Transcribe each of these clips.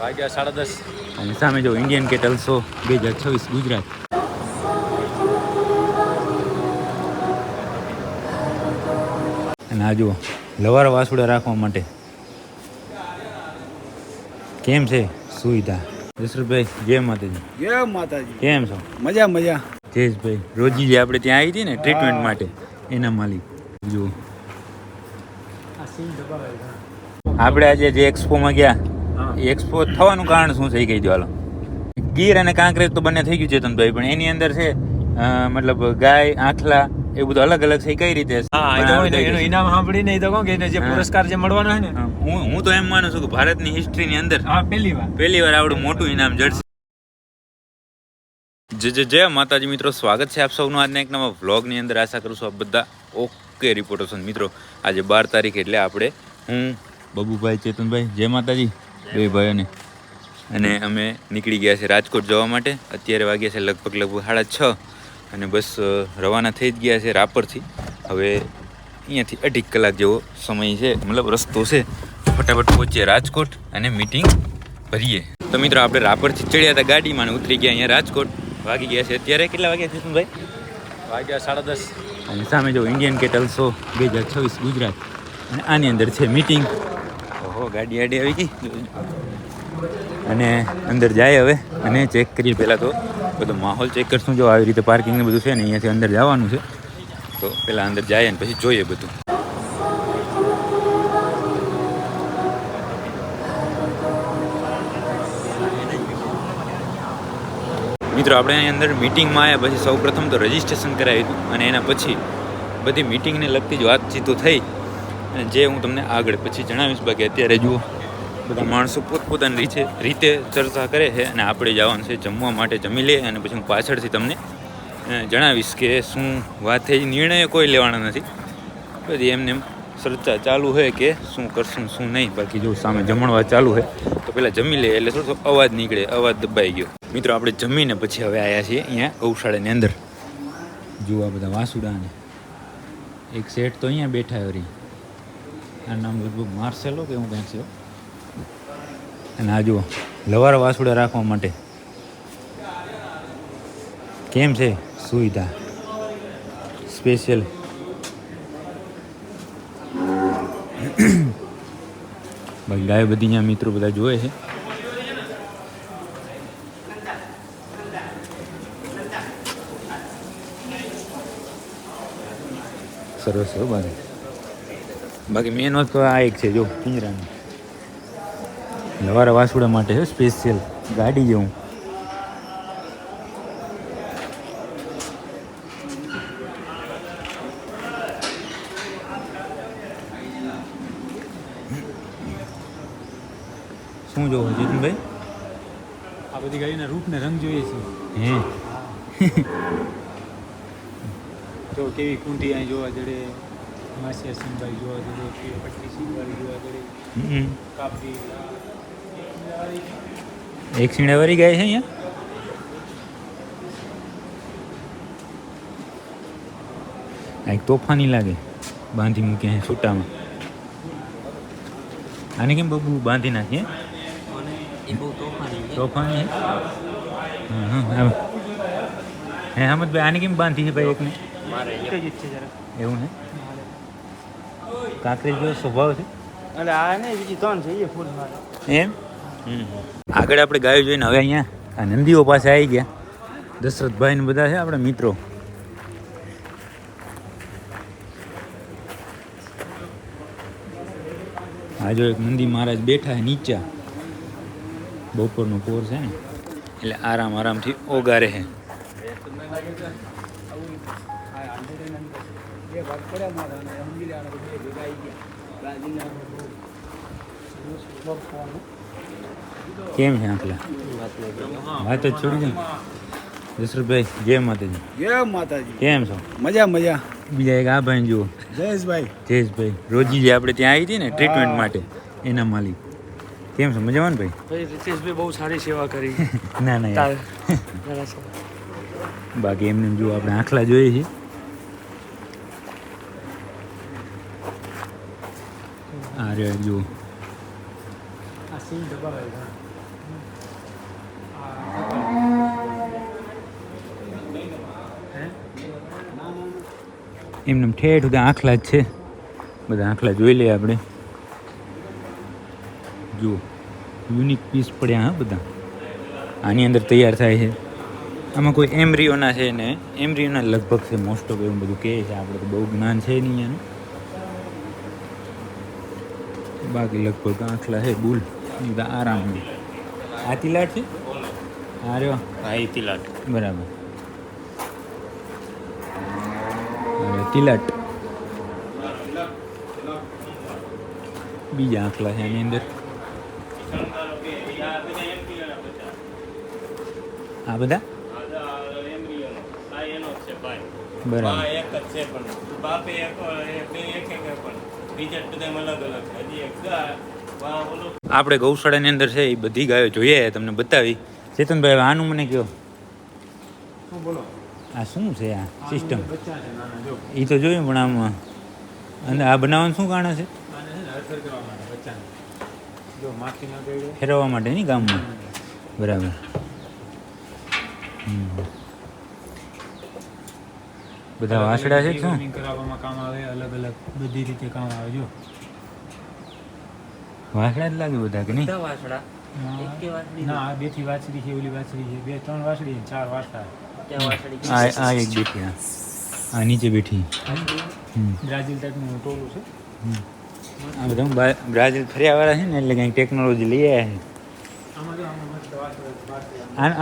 વાગ્યા સાડા દસ. અને સામે જો ઇન્ડિયન કેટલ શો બે હજાર છવ્વીસ ગુજરાત. અને આ જુઓ લવાર વાસુડા રાખવા માટે. કેમ છે સુવિધા? જસરતભાઈ જય માતાજી. જય માતાજી. કેમ છો? મજા મજા. જયેશભાઈ રોજી જે આપણે ત્યાં આવી હતી ને ટ્રીટમેન્ટ માટે એના માલિક. જુઓ. આપણે આજે જે એક્સપોમાં ગયા એક્સપો થવાનું કારણ શું છે એ કહી દો હાલો. ગીર અને કાંકરેજ તો બંને થઈ ગયું ચેતનભાઈ પણ એની અંદર છે મતલબ ગાય આખલા એ બધું અલગ અલગ છે કઈ રીતે છે? એનું ઇનામ સાંભળીને તો કહું કે જે પુરસ્કાર જે મળવાનો હોય ને. હું હું તો એમ માનું છું કે ભારતની હિસ્ટ્રીની અંદર હા પહેલી વાર. પહેલી વાર આવડું મોટું ઇનામ જડશે. જે જે જય માતાજી મિત્રો સ્વાગત છે આપ સૌનું આજના એક નવા વ્લોગની અંદર. આશા કરું છું આપ બધા ઓકે રિપોર્ટર્સ મિત્રો આજે બાર તારીખ એટલે આપણે હું બબુભાઈ ચેતનભાઈ જય માતાજી. બે ભાઈઓને. અને અમે નીકળી ગયા છે રાજકોટ જવા માટે. અત્યારે વાગ્યા છે લગભગ લગભગ સાડા છ અને બસ રવાના થઈ જ ગયા છે રાપરથી. હવે અહીંયાથી અઢી કલાક જેવો સમય છે મતલબ રસ્તો છે. ફટાફટ પહોંચીએ રાજકોટ અને મિટિંગ ભરીએ. તો મિત્રો આપણે રાપરથી ચડ્યા હતા ગાડીમાં અને ઉતરી ગયા અહીંયા રાજકોટ. વાગી ગયા છે અત્યારે કેટલા વાગ્યા છે ભાઈ? વાગ્યા સાડા દસ. અને સામે જો ઇન્ડિયન કેટલ શો બે હજાર છવ્વીસ ગુજરાત. અને આની અંદર છે મીટિંગ ઓહો, ગાડી આડી આવી ગઈ. અને અંદર જાય હવે અને ચેક કરીએ પહેલાં તો. બધો માહોલ ચેક કરશું જો આવી રીતે પાર્કિંગ બધું છે ને, અહીંયાથી અંદર જવાનું છે. તો પહેલાં અંદર જાય અને પછી જોઈએ બધું. મિત્રો, આપણે અહીં અંદર મિટિંગમાં આવ્યા પછી સૌપ્રથમ તો રજિસ્ટ્રેશન કરાવ્યું હતું અને એના પછી બધી મિટિંગને લગતી જ વાતચીતો થઈ. અને જે હું તમને આગળ પછી જણાવીશ, બાકી અત્યારે જુઓ, બધા માણસો પોતપોતાની રીતે રીતે ચર્ચા કરે છે અને આપણે જવાનું છે, જમવા માટે જમી લે અને પછી હું પાછળથી તમને જણાવીશ કે શું વાત થઈ. નિર્ણય કોઈ લેવાના નથી. બધી એમને એમ ચર્ચા ચાલુ હોય કે શું કરશું, શું નહીં. બાકી જો સામે જમણવા ચાલુ હોય તો પહેલાં જમી લે એટલે થોડો અવાજ નીકળે, અવાજ દબાઈ ગયો. મિત્રો, આપણે જમીને પછી હવે આવ્યા છીએ અહીંયા ગૌશાળાની અંદર. જુઓ બધા વાસુડાને. એક સેટ તો અહીંયા બેઠા વરી આ નામ લગભગ માર્સેલો કે એવું કંઈક છે. અને આ જુઓ, લવાર વાસુડા રાખવા માટે. કેમ છે સુવિધા? સ્પેશિયલ. બાકી ગાય બધી અહીંયા મિત્રો બધા જોવે છે. સરસ હો બાકી મેન તો આ એક છે જો પિંજરાની. લવારા વાસુડા માટે છે સ્પેશિયલ ગાડી જેવું શું જોવો જીતુભાઈ આ બધી ગાડીના રૂપ ને રંગ જોઈએ છે. હે. જો કેવી કુંઠી અહીં જોવા જડે. માસિયા સિંહભાઈ જોવા જડે કેવી પટ્ટી સિંહવાળી જોવા જડે હમ. કાપડી એક સીણાવાળી ગાય છે અહીંયા આ એક તોફાની લાગે બાંધી મૂકે છે છૂટામાં આને કેમ બબુ બાંધી નાખીએ તોફાની છે હા હા આમ. હે હમદભાઈ આને કેમ બાંધી છે ભાઈ એકને એક જ છે જરા એવું હે કાંકરેજ જેવો સ્વભાવ છે? એટલે આ ને બીજી ત્રણ છે એ ફૂલ એમ? આગળ આપણે ગાયો જોઈને હવે અહીંયા આ નંદીઓ પાસે આવી ગયા. દશરથભાઈ ને બધા છે આપણા મિત્રો. આજો એક નંદી મહારાજ બેઠા નીચા. બપોરનો પોર છે ને. એટલે આરામ આરામથી ઓગારે છે. પડ્યા મારા અને સમજી લેવાના કે બે ભેગા આવી ગયા. ગાડીના કેમ છે આટલા વાત જ છોડી દે. દશરથભાઈ જય માતાજી. જય માતાજી. કેમ છો? મજા મજા. બીજા એક આ ભાઈ જુઓ. જયેશભાઈ. જયેશભાઈ રોજી જે આપણે ત્યાં આવી હતી ને ટ્રીટમેન્ટ માટે એના માલિક. કેમ છે? મજામાં ને ભાઈ? ભાઈ રીતેશભાઈ બહુ સારી સેવા કરી. ના ના બાકી એમને જો આપણે આખલા જોઈએ છીએ. આ રે જુઓ આ સિંહ દબાવે એમને ઠેઠ બધા આખલા જ છે. બધા આખલા જોઈ લઈએ આપણે. જુઓ યુનિક પીસ પડ્યા હા બધા. આની અંદર તૈયાર થાય છે. આમાં કોઈ એમરીઓના છે ને એમરીઓના લગભગ છે મોસ્ટ ઓફ એવું બધું કહે છે. આપણે તો બહુ જ્ઞાન છે નહીં એનું. બાકી લગભગ આખલા છે બુલ. આરામ. આ તિલાટ છે આ રહ્યો હા એ તિલાટ બરાબર. તિલાટ બીજા આંખલા છે એની અંદર. આ બધા? બરાબર. એક જ છે પણ. બાપે એક બે એક એક પણ. આપણે ગૌશાળાની અંદર છે એ બધી ગાયો જોઈએ તમને બતાવી. ચેતનભાઈ આનું મને કહો બોલો? આ શું છે આ સિસ્ટમ એ તો જોયું પણ આમાં અને આ બનાવવાનું શું કારણ છે? ફેરવવા માટે નહીં ગામમાં? બરાબર. હમ. બધા વાસડા છે શું કરાવવામાં કામ આવે અલગ અલગ બધી રીતે કામ આવે જો. વાસડા જ લાગે બધા કે નહીં? વાંસડા? ના આ બેથી વાછડી છે ઓલી વાછડી છે. બે ત્રણ વાછડી છે, ચાર વાછડા આ આ એક બેઠી આ. આ નીચે બેઠી. હમ. બ્રાઝિલ ટાઈપનું ટોલું છે. આ બધા બ્રાઝિલ ફર્યા વાળા છે ને એટલે કંઈક ટેકનોલોજી લઈ આવ્યા છે.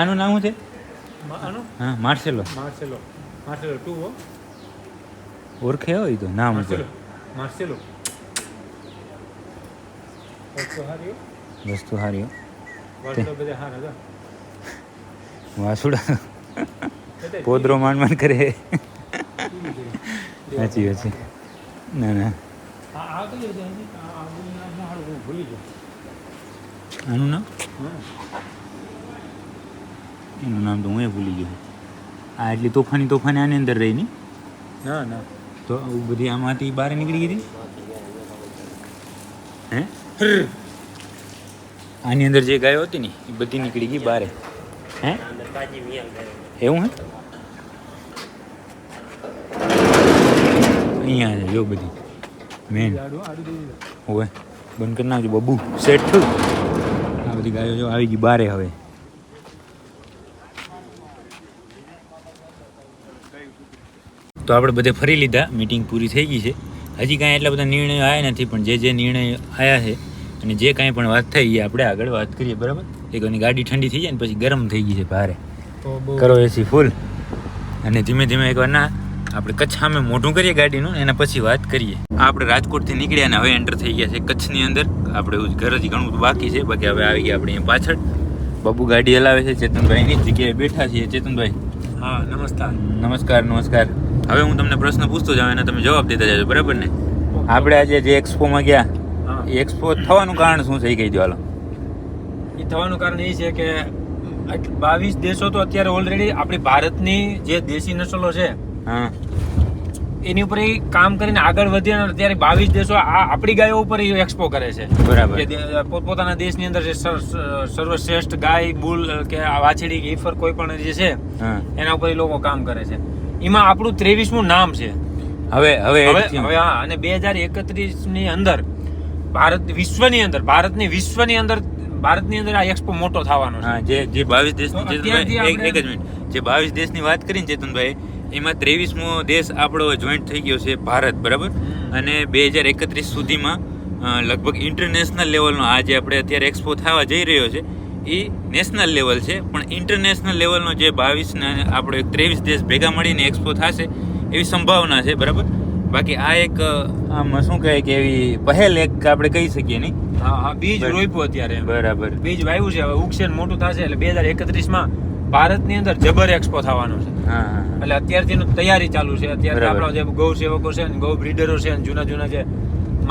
આનું નામ શું છે? હા માર્સેલો. માર્સેલો. માર્સેલો ટુ હો. ઓળખે હોય તો નામ ઉપર માર્સેલો વસ્તુ હાર્યો વસ્તુ સારી હો. બધા હારા હતા. વાસુડા. પોદરો માંડ માંડ કરે. સાચી વાત છે. ના ના. આનું નામ? એનું નામ તો હું ભૂલી ગયો. આ એટલી તોફાની તોફાની આની અંદર રહી ને ના. ના તો બધી આમાંથી બહાર નીકળી ગઈ હે? આની અંદર જે ગાયો હતી ને એ બધી નીકળી ગઈ બારે હે? એવું હે? અહીંયા છે જો બધી. મેન. દઈ બંધ કરી નાખજો બબુ. સેટ થયું. આ બધી ગાયો જો આવી ગઈ બારે હવે. તો આપણે બધે ફરી લીધા. મીટિંગ પૂરી થઈ ગઈ છે. હજી કાંઈ એટલા બધા નિર્ણયો આવ્યા નથી પણ જે જે નિર્ણય આવ્યા છે અને જે કાંઈ પણ વાત થઈ એ આપણે આગળ વાત કરીએ બરાબર? એક ગાડી ઠંડી થઈ જાય ને પછી ગરમ થઈ ગઈ છે ભારે. કરો એસી ફૂલ અને ધીમે ધીમે એકવાર ના આપણે કચ્છ સામે મોઢું કરીએ ગાડીનું એના પછી વાત કરીએ. આપણે રાજકોટથી નીકળ્યા અને હવે એન્ટર થઈ ગયા છે કચ્છની અંદર. આપણે ઘર જ ઘણું બાકી છે. બાકી હવે આવી ગયા આપણે અહીંયા પાછળ. બાબુ ગાડી હલાવે છે ચેતનભાઈની જ જગ્યાએ બેઠા છીએ. ચેતનભાઈ. હા નમસ્કાર. નમસ્કાર નમસ્કાર. હવે હું તમને પ્રશ્ન પૂછતો જાઉં અને તમે જવાબ દેતા જાજો બરાબર ને? આપણે આજે જે એક્સપોમાં ગયા એક્સપો થવાનું કારણ શું છે એ કહી દો હાલો. એ થવાનું કારણ એ છે કે બાવીસ દેશો તો અત્યારે ઓલરેડી આપણી ભારતની જે દેશી નસલો છે હા. એની ઉપર કામ કરીને આગળ વધ્યા અને અત્યારે બાવીસ દેશો આ આપણી ગાયો ઉપર એક્સપો કરે છે. બરાબર. પોતપોતાના દેશની અંદર જે સર- સર- સર્વશ્રેષ્ઠ ગાય બુલ કે આ વાછડી કે કોઈ પણ જે છે એના ઉપર એ લોકો કામ કરે છે. એમાં આપણું ત્રેવીસમું નામ છે. હવે હવે હવે હા અને બે હજાર એકત્રીસની અંદર ભારત વિશ્વની અંદર ભારતની વિશ્વની અંદર ભારતની અંદર આ એક્સપો મોટો થવાનો છે. જે જે બાવીસ દેશની એક જ મિનિટ જે બાવીસ દેશની વાત કરીને ચેતનભાઈ એમાં ત્રેવીસમો દેશ આપણો જોઈન્ટ થઈ ગયો છે ભારત બરાબર? અને બે હજાર એકત્રીસ સુધીમાં લગભગ ઇન્ટરનેશનલ લેવલનો આ જે આપણે અત્યારે એક્સપો થવા જઈ રહ્યો છે એ નેશનલ લેવલ છે પણ ઇન્ટરનેશનલ લેવલનો જે બાવીસને આપણો એક ત્રેવીસ દેશ ભેગા મળીને એક્સપો થશે એવી સંભાવના છે બરાબર? બાકી આ એક આમ શું કહે કે એવી પહેલ એક આપણે કહી શકીએ નહીં. હા હા બીજ રોપ્યો અત્યારે. બરાબર. બીજ વાવ્યું છે હવે ઉગશે ને મોટું થશે એટલે બે હજાર એકત્રીસમાં ભારતની અંદર જબર એક્સપો થવાનો છે. એટલે અત્યારથી તૈયારી ચાલુ છે અત્યારે આપણા જે ગૌ સેવકો છે ને ગૌ બ્રીડરો છે જૂના જૂના જે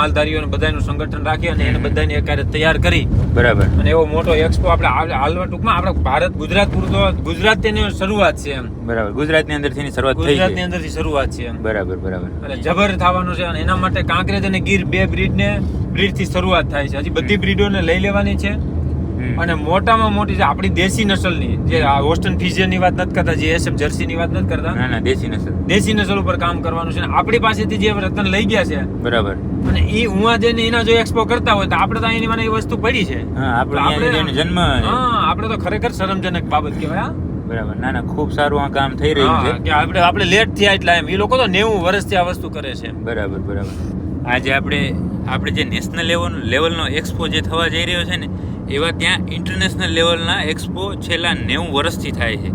માલધારીઓ બધાનું સંગઠન રાખી અને એને બધાને એકારે તૈયાર કરી. બરાબર. અને એવો મોટો એક્સપો આપણે હાલ- હાલવા ટૂંકમાં આપણે ભારત ગુજરાત પૂરતો ગુજરાત તેની શરૂઆત છે એમ. બરાબર. ગુજરાતની અંદરથી શરૂઆત ગુજરાતની અંદર અંદરથી શરૂઆત છે એમ. બરાબર બરાબર. એટલે જબર થવાનું છે અને એના માટે કાંકરેજ અને ગીર બે બ્રિડ ને બ્રિડથી શરૂઆત થાય છે. હજી બધી બ્રીડોને લઈ લેવાની છે. અને મોટામાં મોટી જે આપણી દેશી નસલની જે આ હોસ્ટન ફિઝિયનની વાત નથી કરતા જે એસએફ જર્સીની વાત નથી કરતા ના ના દેશી નસલ. દેશી નસલ ઉપર કામ કરવાનું છે આપણી પાસેથી જે રતન લઈ ગયા છે બરાબર. અને એ ઉવા જઈને એના જો એક્સપો કરતા હોય તો આપણે તો એની મને એ વસ્તુ પડી છે. આપણે જન્મ હા આપણે તો ખરેખર શરમજનક બાબત કહેવાય હા. બરાબર. ના ના ખૂબ સારું આ કામ થઈ રહ્યું છે. કે આપણે આપણે લેટ થયા એટલા એમ. એ લોકો તો નેવું વર્ષથી આ વસ્તુ કરે છે. બરાબર બરાબર. આજે આપણે આપણે જે નેશનલ લેવલ લેવલનો એક્સપો જે થવા જઈ રહ્યો છે ને એવા ત્યાં ઇન્ટરનેશનલ લેવલના એક્સપો છેલ્લા નેવું વર્ષથી થાય છે.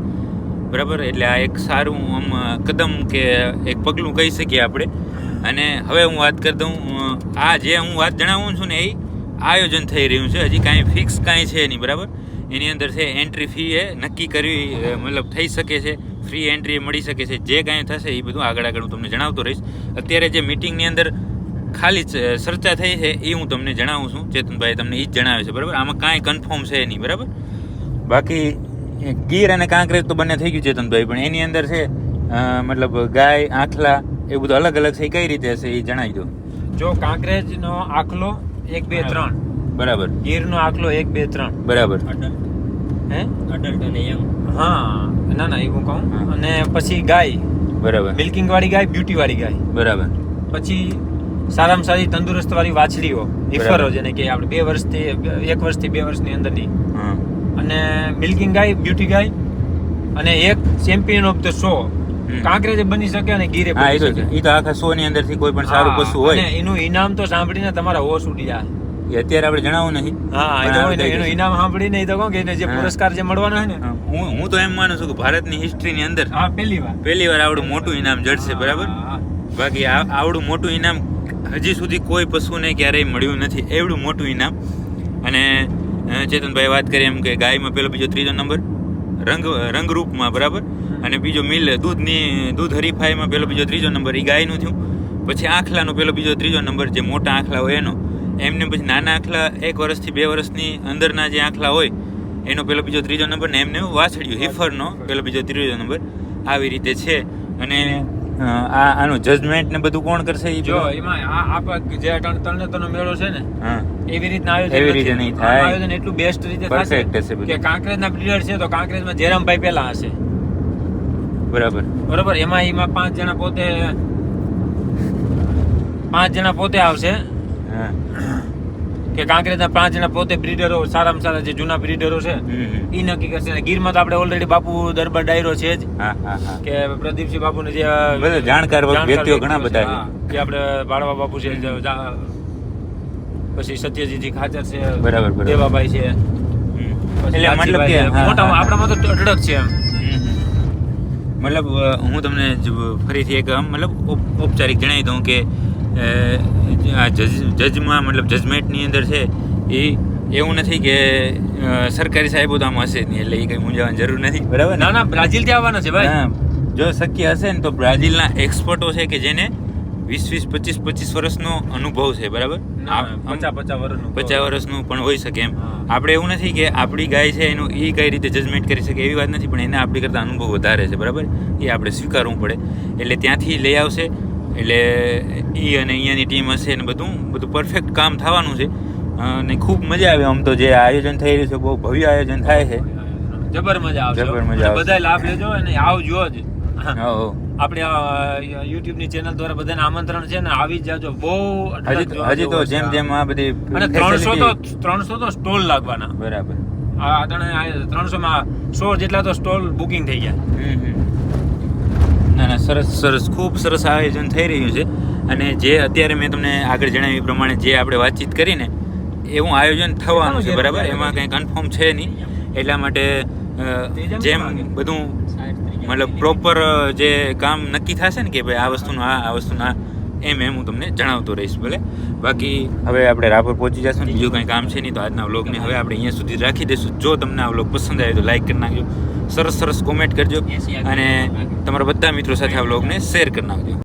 બરાબર? એટલે આ એક સારું આમ કદમ કે એક પગલું કહી શકીએ આપણે. અને હવે હું વાત કરી દઉં આ જે હું વાત જણાવું છું ને એ આયોજન થઈ રહ્યું છે. હજી કાંઈ ફિક્સ કાંઈ છે નહીં, બરાબર? એની અંદર છે એન્ટ્રી ફી એ નક્કી કરવી મતલબ થઈ શકે છે. ફ્રી એન્ટ્રી મળી શકે છે. જે કાંઈ થશે એ બધું આગળ આગળ હું તમને જણાવતો રહીશ. અત્યારે જે મિટિંગની અંદર ખાલી ચર્ચા થઈ છે એ હું તમને જણાવું છું. ચેતનભાઈ તમને એ જ જણાવે છે બરાબર? આમાં કાંઈ કન્ફર્મ છે નહીં બરાબર? બાકી ગીર અને કાંકરેજ તો બંને થઈ ગયું ચેતનભાઈ પણ એની અંદર છે મતલબ ગાય આખલા એ બધું અલગ અલગ છે એ કઈ રીતે હશે એ જણાવી દો? જો કાંકરેજનો આખલો એક બે ત્રણ. બરાબર. ગીરનો આખલો એક બે ત્રણ. બરાબર. હે? અડલ્ટ અને યંગ. હા ના ના એવું કહું. અને પછી ગાય. બરાબર. મિલ્કિંગ વાળી ગાય બ્યુટી વાળી ગાય. બરાબર. પછી સારામાં સારી તંદુરસ્ત વાળી વાછલીઓ ઇફરો. જેને કે આપણે બે વર્ષથી એક વર્ષથી બે વર્ષની અંદરની. અને મિલ્કિંગ ગાય બ્યુટી ગાય અને એક champion of the show. Kankrej બની શકે અને ગીરે બની શકે. એ તો આખા શો ની અંદરથી કોઈ પણ સારું પશુ હોય. એનું ઇનામ તો સાંભળીને તમારા હોશ ઉડી જાય. એ અત્યારે આપણે જણાવું નહીં. હા એનું ઇનામ સાંભળીને એ તો કહું કે એને જે પુરસ્કાર જે મળવાનો હોય ને. હું હું તો એમ માનું છું કે ભારતની હિસ્ટ્રીની અંદર હા પહેલી વાર. પહેલી વાર આવડું મોટું ઇનામ જડશે બરાબર? બાકી આવડું મોટું ઇનામ હજી સુધી કોઈ પશુને ક્યારેય મળ્યું નથી. એવડું મોટું ઇનામ. અને ચેતનભાઈ વાત કરી એમ કે ગાયમાં પેલો બીજો ત્રીજો નંબર. રંગ, રંગરૂપમાં, બરાબર? અને બીજો મિલ, દૂધની, દૂધ હરીફાઈમાં પેલો બીજો ત્રીજો નંબર. એ ગાયનું થયું. પછી આખલાનો પેલો બીજો ત્રીજો નંબર, જે મોટા આખલા હોય એનો. એમને પછી નાના આખલા, એક વર્ષથી બે વર્ષની અંદરના જે આખલા હોય, એનો પેલો બીજો ત્રીજો નંબર ને એમને વાછડ્યું. હિફરનો પેલો બીજો ત્રીજો નંબર. આવી રીતે છે. અને આ આનું જજમેન્ટ ને બધું કોણ કરશે એ જો એમાં આ આપણે જે ત્રણ તણ- ત્રણ મેળો છે ને એવી રીતના આયોજન એવી રીતે નહીં થાય. આયોજન એટલું બેસ્ટ રીતે થશે. કે કાંકરેજના પ્લેયર છે તો કાંકરેજમાં જયરામભાઈ પહેલા હશે. બરાબર. બરોબર? એમાં એમાં પાંચ જણા પોતે પાંચ જણા પોતે આવશે. હા. કે કાંકરેજના પાંચ જણા પોતે બ્રીડરો સારામાં સારા જે જૂના બ્રીડરો છે હમ. નક્કી કરશે ગીરમાં તો આપણે ઓલરેડી બાપુ દરબાર ડાયરો છે જ કે પ્રદીપસિંહ બાપુને જે બધા જાણકાર વ્યક્તિઓ ઘણા બધા જે આપણે ભાડવા બાપુ છે પછી સત્યજીજી ખાચર છે બરાબર. દેવાભાઈ છે. એટલે મતલબ કે. મોટા આપણામાં તો અઢળક છે એમ. મતલબ હું તમને ફરીથી એક મતલબ ઔપચારિક જણાવી દઉં કે આ જજ જજમાં મતલબ જજમેન્ટની અંદર છે એ એવું નથી કે સરકારી સાહેબો તો આમ હશે નહીં એટલે એ કંઈ મૂંઝાવાની જરૂર નથી. બરાબર ના? ના બ્રાઝિલથી આવવાનો આવવાના છે ભાઈ. જો શક્ય હશે ને તો બ્રાઝિલના એક્સપર્ટો છે કે જેને વીસ વીસ પચીસ પચીસ વર્ષનો અનુભવ છે બરાબર? પચાસ પચાસ વર્ષનું પચાસ વર્ષનું પણ હોઈ શકે એમ. આપણે એવું નથી કે આપણી ગાય છે એનું એ કઈ રીતે જજમેન્ટ કરી શકે એવી વાત નથી પણ એને આપણી કરતાં અનુભવ વધારે છે બરાબર? એ આપણે સ્વીકારવું પડે. એટલે ત્યાંથી લઈ આવશે એટલે એ અને અહીંયાની ટીમ હશે ને બધું બધું પરફેક્ટ કામ થવાનું છે. અને ખૂબ મજા આવે આમ તો જે આયોજન થઈ રહ્યું છે બહુ ભવ્ય આયોજન થાય છે. જબર મજા આવશે જબર મજા આવશે. બધા લાભ લેજો અને આવજો જ. આપણે યુટ્યુબની ચેનલ દ્વારા બધાને આમંત્રણ છે ને આવી જ જાજો. બહુ હજી તો જેમ જેમ આ. બધી અને ત્રણસો તો facility- ત્રણસો તો સ્ટોલ લાગવાના. બરાબર. આ ત્રણસો માં સો જેટલા તો સ્ટોલ બુકિંગ થઈ ગયા. સરસ સરસ ખૂબ સરસ આયોજન થઈ રહ્યું છે. અને જે અત્યારે મેં તમને આગળ જણાવ્યું એ પ્રમાણે જે આપણે વાતચીત કરીને એવું આયોજન થવાનું છે બરાબર? એમાં કંઈ કન્ફર્મ છે નહીં. એટલા માટે જેમ બધું મતલબ પ્રોપર જે કામ નક્કી થશે ને કે ભાઈ આ વસ્તુનું આ આ વસ્તુનું આ એમ એમ હું તમને જણાવતો રહીશ ભલે? બાકી હવે આપણે રાપર પહોંચી જશું ને? બીજું કંઈ કામ છે નહીં તો આજના વ્લોગને હવે આપણે અહીંયા સુધી રાખી દઈશું. જો તમને આ વ્લોગ પસંદ આવે તો લાઈક કરી નાખજો. સરસ સરસ કોમેન્ટ કરજો અને તમારા બધા મિત્રો સાથે આ વ્લોગને શેર કરી નાખજો.